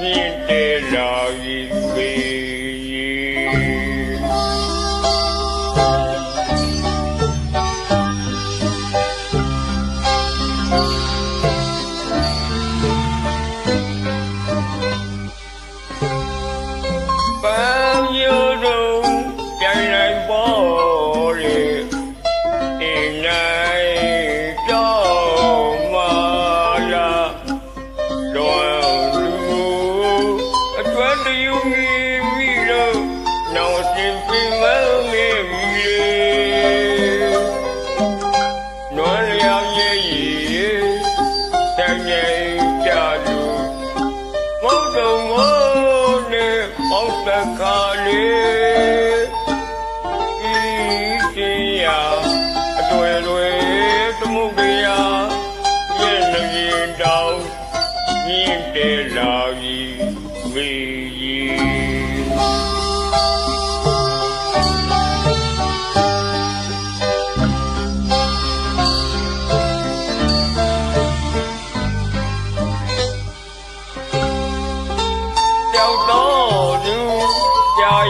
မြင်တေလာ၏ပေ 可以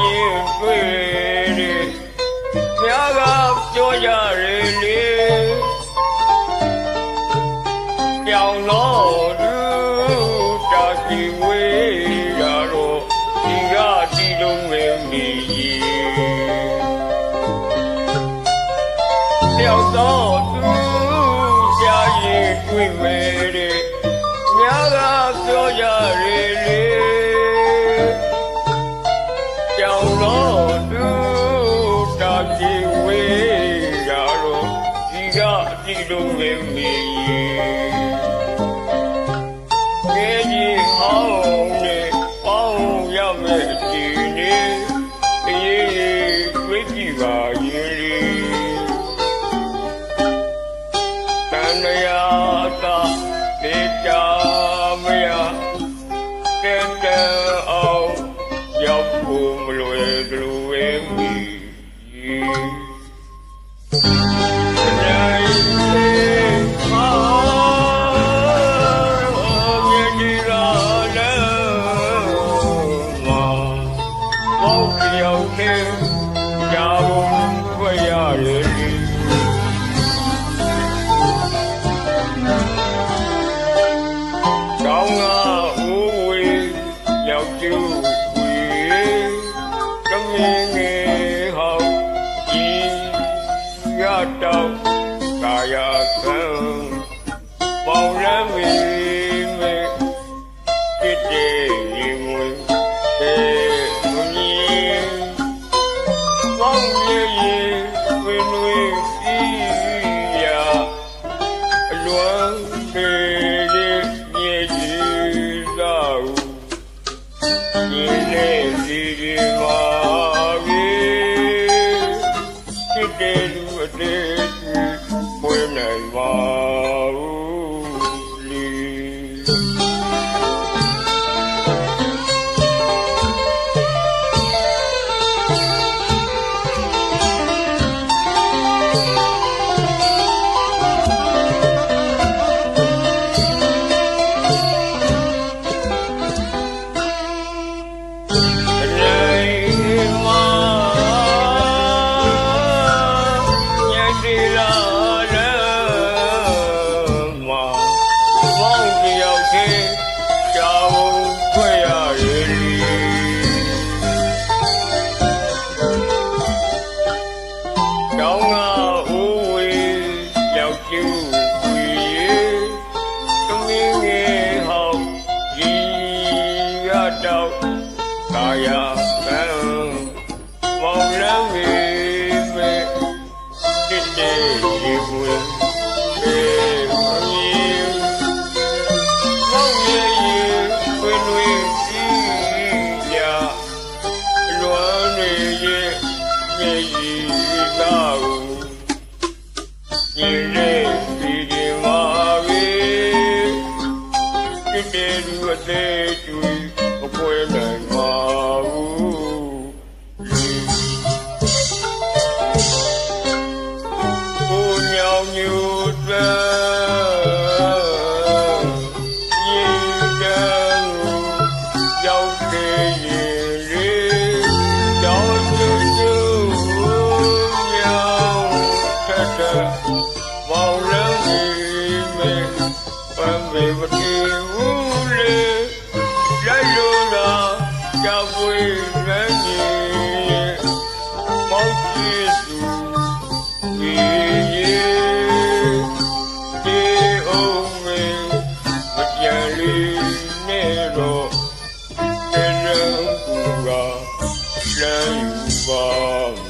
ရင်တွေ့တယ်ညာကပြောကြတယ်လေကြောင်တော့သူတာစီဝေးရတော့ဒီကဒီလုံးဝနေကြီးကြောင်တော့သူရှာရင်တွေ့မယ်တဲ့ညာကပြောကြတယ် ni ta đi cha mi trên trên ao dọc cùng lùi lùi mi Yo. Bye. တော့ကာယကံမောင်လမ်းမေမေတိတေဒီဝေေမီမောင်ရေဝေနွေဒီယာလွမ်းနေရဲ့မြေကြီးသာကိုဒီနေ့ဒီဒီမာဝေတိတေလူအသေးတူ အပွဲနိုင်ပါဘူးကိုညောင်ညူတဲ့ Jango